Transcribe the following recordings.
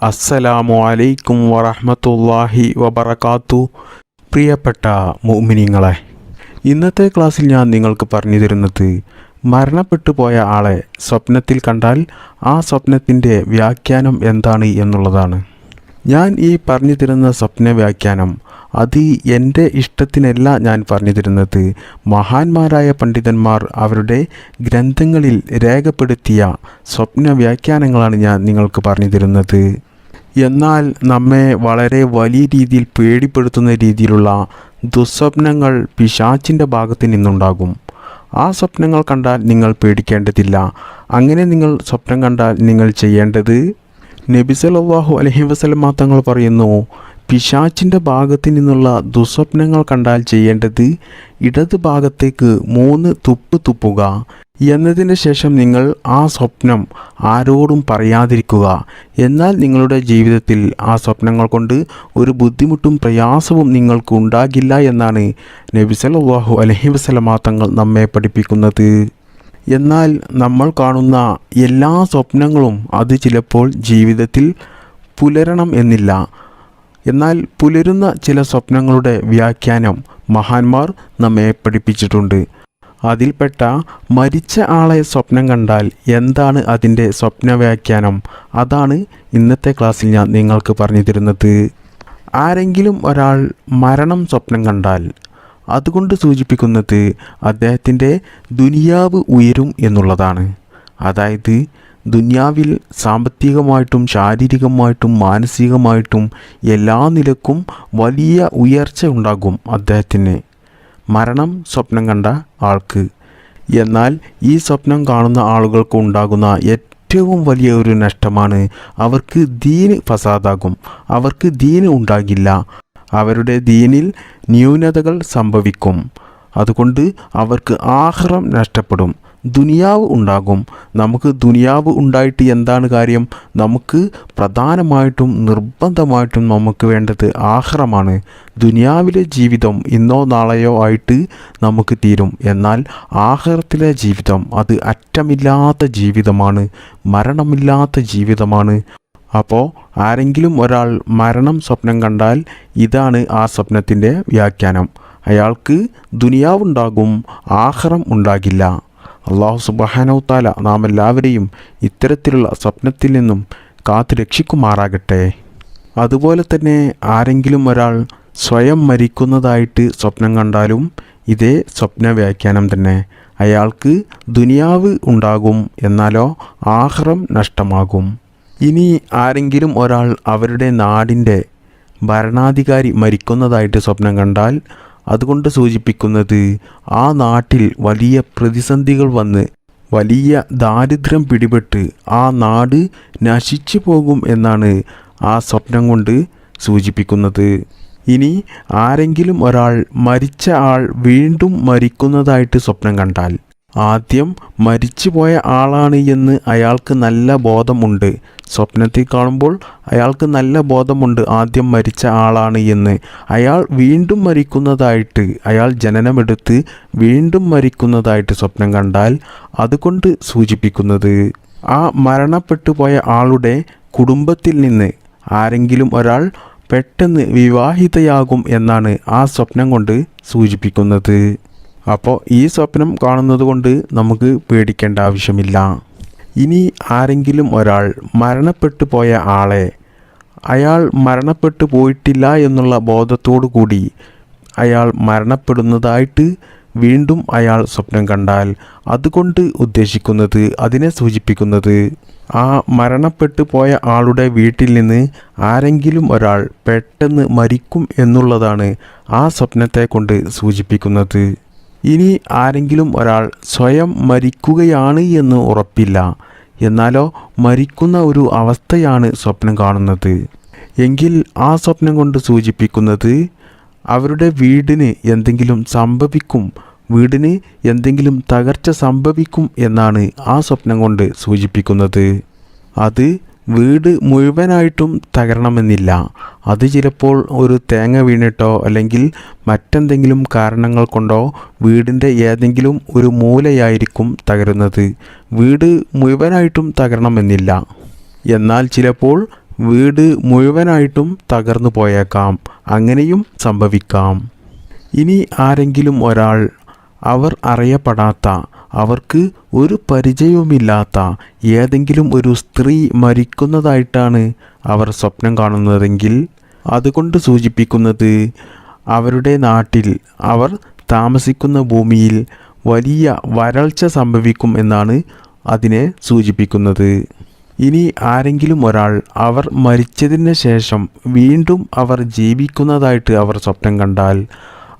അസ്സലാമു അലൈക്കും വറഹമത്തല്ലാഹി വബറകാത്തു. പ്രിയപ്പെട്ട മുഅ്മിനീങ്ങളെ ഇന്നത്തെ ക്ലാസ്സിൽ ഞാൻ നിങ്ങൾക്ക് പറഞ്ഞു തരുന്നത് മരണപ്പെട്ടു പോയ ആളെ സ്വപ്നത്തിൽ കണ്ടാൽ ആ സ്വപ്നത്തിന്റെ വ്യാഖ്യാനം എന്താണ് എന്നുള്ളതാണ്. ഞാൻ ഈ പറഞ്ഞു തരുന്ന സ്വപ്ന വ്യാഖ്യാനം അത് എന്റെ ഇഷ്ടത്തിനല്ല ഞാൻ പറഞ്ഞു തരുന്നത് മഹാന്മാരായ പണ്ഡിതന്മാർ അവരുടെ ഗ്രന്ഥങ്ങളിൽ രേഖപ്പെടുത്തിയ സ്വപ്ന വ്യാഖ്യാനങ്ങളാണ് ഞാൻ നിങ്ങൾക്ക് പറഞ്ഞു തരുന്നത് എന്നാൽ നമ്മെ വളരെ വലിയ രീതിയിൽ പേടിപ്പെടുത്തുന്ന രീതിയിലുള്ള ദുസ്വപ്നങ്ങൾ പിശാച്ചിന്റെ ഭാഗത്ത് നിന്നുണ്ടാകും. ആ സ്വപ്നങ്ങൾ കണ്ടാൽ നിങ്ങൾ പേടിക്കേണ്ടതില്ല. അങ്ങനെ നിങ്ങൾ സ്വപ്നം കണ്ടാൽ നിങ്ങൾ ചെയ്യേണ്ടത് നബി അലഹി വസല്ലമ തങ്ങൾ പറയുന്നു പിശാച്ചിന്റെ ഭാഗത്ത് നിന്നുള്ള ദുസ്വപ്നങ്ങൾ കണ്ടാൽ ചെയ്യേണ്ടത് ഇടത് ഭാഗത്തേക്ക് മൂന്ന് തുപ്പ് തുപ്പുക. എന്നതിന് ശേഷം നിങ്ങൾ ആ സ്വപ്നം ആരോടും പറയാതിരിക്കുക. എന്നാൽ നിങ്ങളുടെ ജീവിതത്തിൽ ആ സ്വപ്നങ്ങൾ കൊണ്ട് ഒരു ബുദ്ധിമുട്ടും പ്രയാസവും നിങ്ങൾക്ക് ഉണ്ടാകില്ല എന്നാണ് നബിസലാഹു അലഹി വസല്ലമ തങ്ങൾ നമ്മെ പഠിപ്പിക്കുന്നത്. എന്നാൽ നമ്മൾ കാണുന്ന എല്ലാ സ്വപ്നങ്ങളും അത് ചിലപ്പോൾ ജീവിതത്തിൽ പുലരണം എന്നില്ല. എന്നാൽ പുലരുന്ന ചില സ്വപ്നങ്ങളുടെ വ്യാഖ്യാനം മഹാന്മാർ നമ്മെ പഠിപ്പിച്ചിട്ടുണ്ട്. അതിൽപ്പെട്ട മരിച്ച ആളെ സ്വപ്നം കണ്ടാൽ എന്താണ് അതിന്റെ സ്വപ്ന വ്യാഖ്യാനം അതാണ് ഇന്നത്തെ ക്ലാസ്സിൽ ഞാൻ നിങ്ങൾക്ക് പറഞ്ഞു തരുന്നത്. ആരെങ്കിലും ഒരാൾ മരണം സ്വപ്നം കണ്ടാൽ അതുകൊണ്ട് സൂചിപ്പിക്കുന്നത് അദ്ദേഹത്തിന്റെ ദുനിയാവ് ഉയരും എന്നുള്ളതാണ്. അതായത് ദുനിയാവിൽ സാമ്പത്തികമായിട്ടും ശാരീരികമായിട്ടും മാനസികമായിട്ടും എല്ലാ നിലക്കും വലിയ ഉയർച്ച ഉണ്ടാകും അദ്ദേഹത്തിന്. മരണം സ്വപ്നം കണ്ട ആൾക്ക്. എന്നാൽ ഈ സ്വപ്നം കാണുന്ന ആളുകൾക്ക് ഉണ്ടാകുന്ന ഏറ്റവും വലിയ ഒരു നഷ്ടമാണ് അവർക്ക് ദീന് ഫസാദാകും. അവർക്ക് ദീന് ഉണ്ടാകില്ല. അവരുടെ ദീനിൽ ന്യൂനതകൾ സംഭവിക്കും. അതുകൊണ്ട് അവർക്ക് ആഹ്റം നഷ്ടപ്പെടും. ദുനിയാവ് ഉണ്ടാകും. നമുക്ക് ദുനിയാവ് ഉണ്ടായിട്ട് എന്താണ് കാര്യം? നമുക്ക് പ്രധാനമായിട്ടും നിർബന്ധമായിട്ടും നമുക്ക് വേണ്ടത് ആഹ്റമാണ്. ദുനിയാവിലെ ജീവിതം ഇന്നോ നാളെയോ ആയിട്ട് നമുക്ക് തീരും. എന്നാൽ ആഹ്റത്തിലെ ജീവിതം അത് അറ്റമില്ലാത്ത ജീവിതമാണ്. മരണമില്ലാത്ത ജീവിതമാണ്. അപ്പോൾ ആരെങ്കിലും ഒരാൾ മരണം സ്വപ്നം കണ്ടാൽ ഇതാണ് ആ സ്വപ്നത്തിന്റെ വ്യാഖ്യാനം. അയാൾക്ക് ദുനിയാവുണ്ടാകും ആഹ്റം ഉണ്ടാകില്ല. അള്ളാഹു സുബാനൗത്താല നാം എല്ലാവരെയും ഇത്തരത്തിലുള്ള സ്വപ്നത്തിൽ നിന്നും കാത്തു രക്ഷിക്കുമാറാകട്ടെ. അതുപോലെ തന്നെ ആരെങ്കിലും ഒരാൾ സ്വയം മരിക്കുന്നതായിട്ട് സ്വപ്നം കണ്ടാലും ഇതേ സ്വപ്ന വ്യാഖ്യാനം തന്നെ. അയാൾക്ക് ദുനിയാവ് ഉണ്ടാകും എന്നാലോ ആഹ്റം നഷ്ടമാകും. ഇനി ആരെങ്കിലും ഒരാൾ അവരുടെ നാടിന്റെ ഭരണാധികാരി മരിക്കുന്നതായിട്ട് സ്വപ്നം കണ്ടാൽ അതുകൊണ്ട് സൂചിപ്പിക്കുന്നത് ആ നാട്ടിൽ വലിയ പ്രതിസന്ധികൾ വന്ന് വലിയ ദാരിദ്ര്യം പിടിപെട്ട് ആ നാട് നശിച്ചു പോകും എന്നാണ് ആ സ്വപ്നം കൊണ്ട് സൂചിപ്പിക്കുന്നത്. ഇനി ആരെങ്കിലും ഒരാൾ മരിച്ച ആൾ വീണ്ടും മരിക്കുന്നതായിട്ട് സ്വപ്നം കണ്ടാൽ ആദ്യം മരിച്ചുപോയ ആളാണ് എന്ന് അയാൾക്ക് നല്ല ബോധമുണ്ട്. സ്വപ്നത്തിൽ കാണുമ്പോൾ അയാൾക്ക് നല്ല ബോധമുണ്ട്. ആദ്യം മരിച്ച ആളാണ് എന്ന്. അയാൾ വീണ്ടും മരിക്കുന്നതായിട്ട് അയാൾ ജനനമെടുത്ത് വീണ്ടും മരിക്കുന്നതായിട്ട് സ്വപ്നം കണ്ടാൽ അതുകൊണ്ട് സൂചിപ്പിക്കുന്നത് ആ മരണപ്പെട്ടു പോയ ആളുടെ കുടുംബത്തിൽ നിന്ന് ആരെങ്കിലും ഒരാൾ പെട്ടെന്ന് വിവാഹിതയാകും എന്നാണ് ആ സ്വപ്നം കൊണ്ട് സൂചിപ്പിക്കുന്നത്. അപ്പോൾ ഈ സ്വപ്നം കാണുന്നത് കൊണ്ട് നമുക്ക് പേടിക്കേണ്ട ആവശ്യമില്ല. ഇനി ആരെങ്കിലും ഒരാൾ മരണപ്പെട്ടു പോയ ആളെ അയാൾ മരണപ്പെട്ടു പോയിട്ടില്ല എന്നുള്ള ബോധത്തോടു കൂടി അയാൾ മരണപ്പെടുന്നതായിട്ട് വീണ്ടും അയാൾ സ്വപ്നം കണ്ടാൽ അതുകൊണ്ട് ഉദ്ദേശിക്കുന്നത് അതിനെ സൂചിപ്പിക്കുന്നത് ആ മരണപ്പെട്ടു പോയ ആളുടെ വീട്ടിൽ നിന്ന് ആരെങ്കിലും ഒരാൾ പെട്ടെന്ന് മരിക്കും എന്നുള്ളതാണ് ആ സ്വപ്നത്തെ കൊണ്ട് സൂചിപ്പിക്കുന്നത്. ഇനി ആരെങ്കിലും ഒരാൾ സ്വയം മരിക്കുകയാണ് എന്ന് ഉറപ്പില്ല. എന്നാലോ മരിക്കുന്ന ഒരു അവസ്ഥയാണ് സ്വപ്നം കാണുന്നത്. എങ്കിൽ ആ സ്വപ്നം കൊണ്ട് സൂചിപ്പിക്കുന്നത് അവരുടെ വീടിന് എന്തെങ്കിലും സംഭവിക്കും വീടിന് എന്തെങ്കിലും തകർച്ച സംഭവിക്കും എന്നാണ് ആ സ്വപ്നം കൊണ്ട് സൂചിപ്പിക്കുന്നത്. അത് വീട് മുഴുവനായിട്ടും തകരണമെന്നില്ല. അത് ചിലപ്പോൾ ഒരു തേങ്ങ വീണിട്ടോ അല്ലെങ്കിൽ മറ്റെന്തെങ്കിലും കാരണങ്ങൾ കൊണ്ടോ വീടിന്റെ ഏതെങ്കിലും ഒരു മൂലയായിരിക്കും തകരുന്നത്. വീട് മുഴുവനായിട്ടും തകരണമെന്നില്ല. എന്നാൽ ചിലപ്പോൾ വീട് മുഴുവനായിട്ടും തകർന്നു പോയേക്കാം. അങ്ങനെയും സംഭവിക്കാം. ഇനി ആരെങ്കിലും ഒരാൾ അവർ അറിയപ്പെടാത്ത അവർക്ക് ഒരു പരിചയവുമില്ലാത്ത ഏതെങ്കിലും ഒരു സ്ത്രീ മരിക്കുന്നതായിട്ടാണ് അവർ സ്വപ്നം കാണുന്നതെങ്കിൽ അതുകൊണ്ട് സൂചിപ്പിക്കുന്നത് അവരുടെ നാട്ടിൽ അവർ താമസിക്കുന്ന ഭൂമിയിൽ വലിയ വരൾച്ച സംഭവിക്കും എന്നാണ് അതിനെ സൂചിപ്പിക്കുന്നത്. ഇനി ആരെങ്കിലും ഒരാൾ അവർ മരിച്ചതിന് ശേഷം വീണ്ടും അവർ ജീവിക്കുന്നതായിട്ട് അവർ സ്വപ്നം കണ്ടാൽ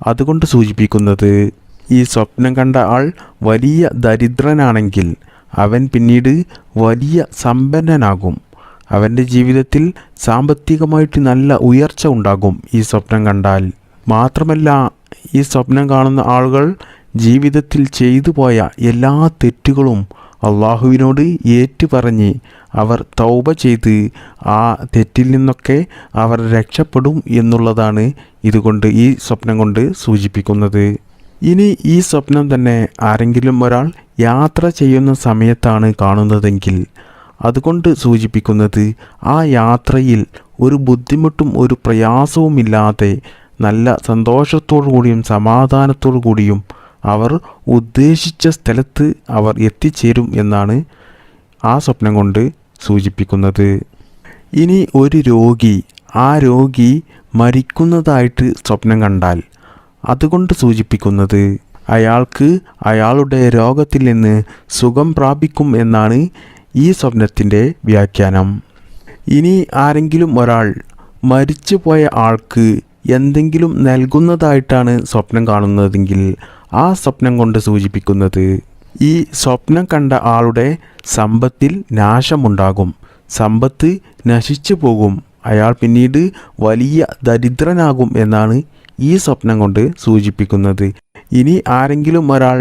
അതുകൊണ്ട് സൂചിപ്പിക്കുന്നത് ഈ സ്വപ്നം കണ്ട ആൾ വലിയ ദരിദ്രനാണെങ്കിൽ അവൻ പിന്നീട് വലിയ സമ്പന്നനാകും. അവന്റെ ജീവിതത്തിൽ സാമ്പത്തികമായിട്ട് നല്ല ഉയർച്ച ഉണ്ടാകും ഈ സ്വപ്നം കണ്ടാൽ. മാത്രമല്ല ഈ സ്വപ്നം കാണുന്ന ആളുകൾ ജീവിതത്തിൽ ചെയ്തു പോയ എല്ലാ തെറ്റുകളും അള്ളാഹുവിനോട് ഏറ്റുപറഞ്ഞ് അവർ തൗബ ചെയ്ത് ആ തെറ്റിൽ നിന്നൊക്കെ അവർ രക്ഷപ്പെടും എന്നുള്ളതാണ് ഇതുകൊണ്ട് ഈ സ്വപ്നം കൊണ്ട് സൂചിപ്പിക്കുന്നത്. ഇനി ഈ സ്വപ്നം തന്നെ ആരെങ്കിലും ഒരാൾ യാത്ര ചെയ്യുന്ന സമയത്താണ് കാണുന്നതെങ്കിൽ അതുകൊണ്ട് സൂചിപ്പിക്കുന്നത് ആ യാത്രയിൽ ഒരു ബുദ്ധിമുട്ടും ഒരു പ്രയാസവുമില്ലാതെ നല്ല സന്തോഷത്തോടു കൂടിയും സമാധാനത്തോടു കൂടിയും അവർ ഉദ്ദേശിച്ച സ്ഥലത്ത് അവർ എത്തിച്ചേരും എന്നാണ് ആ സ്വപ്നം കൊണ്ട് സൂചിപ്പിക്കുന്നത്. ഇനി ഒരു രോഗി ആ രോഗി മരിക്കുന്നതായിട്ട് സ്വപ്നം കണ്ടാൽ അതുകൊണ്ട് സൂചിപ്പിക്കുന്നത് അയാൾക്ക് അയാളുടെ രോഗത്തിൽ നിന്ന് സുഖം പ്രാപിക്കും എന്നാണ് ഈ സ്വപ്നത്തിന്റെ വ്യാഖ്യാനം. ഇനി ആരെങ്കിലും ഒരാൾ മരിച്ചുപോയ ആൾക്ക് എന്തെങ്കിലും നൽകുന്നതായിട്ടാണ് സ്വപ്നം കാണുന്നതെങ്കിൽ ആ സ്വപ്നം കൊണ്ട് സൂചിപ്പിക്കുന്നത് ഈ സ്വപ്നം കണ്ട ആളുടെ സമ്പത്തിൽ നാശമുണ്ടാകും. സമ്പത്ത് നശിച്ചു പോകും. അയാൾ പിന്നീട് വലിയ ദരിദ്രനാകും എന്നാണ് ഈ സ്വപ്നം കൊണ്ട് സൂചിപ്പിക്കുന്നത്. ഇനി ആരെങ്കിലും ഒരാൾ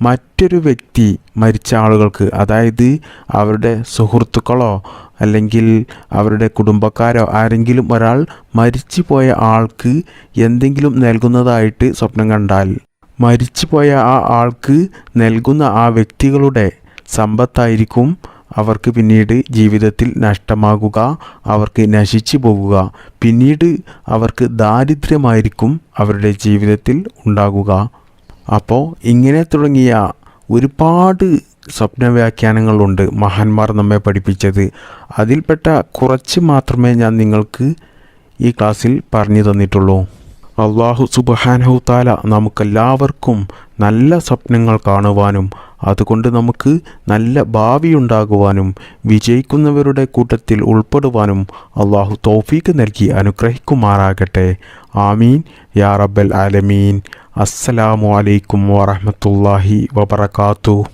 മറ്റൊരു വ്യക്തി മരിച്ച ആളുകൾക്ക് അതായത് അവരുടെ സുഹൃത്തുക്കളോ അല്ലെങ്കിൽ അവരുടെ കുടുംബക്കാരോ ആരെങ്കിലും ഒരാൾ മരിച്ചു പോയ ആൾക്ക് എന്തെങ്കിലും നൽകുന്നതായിട്ട് സ്വപ്നം കണ്ടാൽ മരിച്ചു പോയ ആ ആൾക്ക് നൽകുന്ന ആ വ്യക്തികളുടെ സമ്പത്തായിരിക്കും അവർക്ക് പിന്നീട് ജീവിതത്തിൽ നഷ്ടമാകുക അവർക്ക് നശിച്ചു പോകുക. പിന്നീട് അവർക്ക് ദാരിദ്ര്യമായിരിക്കും അവരുടെ ജീവിതത്തിൽ ഉണ്ടാകുക. അപ്പോൾ ഇങ്ങനെ തുടങ്ങിയ ഒരുപാട് സ്വപ്നവ്യാഖ്യാനങ്ങളുണ്ട് മഹാന്മാർ നമ്മെ പഠിപ്പിച്ചത്. അതിൽപ്പെട്ട കുറച്ച് മാത്രമേ ഞാൻ നിങ്ങൾക്ക് ഈ ക്ലാസ്സിൽ പറഞ്ഞു തന്നിട്ടുള്ളൂ. അള്ളാഹു സുബഹാനഹു താല നമുക്കെല്ലാവർക്കും നല്ല സ്വപ്നങ്ങൾ കാണുവാനും അതുകൊണ്ട് നമുക്ക് നല്ല ഭാവി ഉണ്ടാകുവാനും വിജയിക്കുന്നവരുടെ കൂട്ടത്തിൽ ഉൾപ്പെടുവാനും അള്ളാഹു തോഫീക്ക് നൽകി അനുഗ്രഹിക്കുമാറാകട്ടെ. ആമീൻ. യാ റബ്ബൽ ആലമീൻ. അസ്സലാമു അലൈക്കും വറഹമത്തല്ലാഹി വബർക്കാത്തു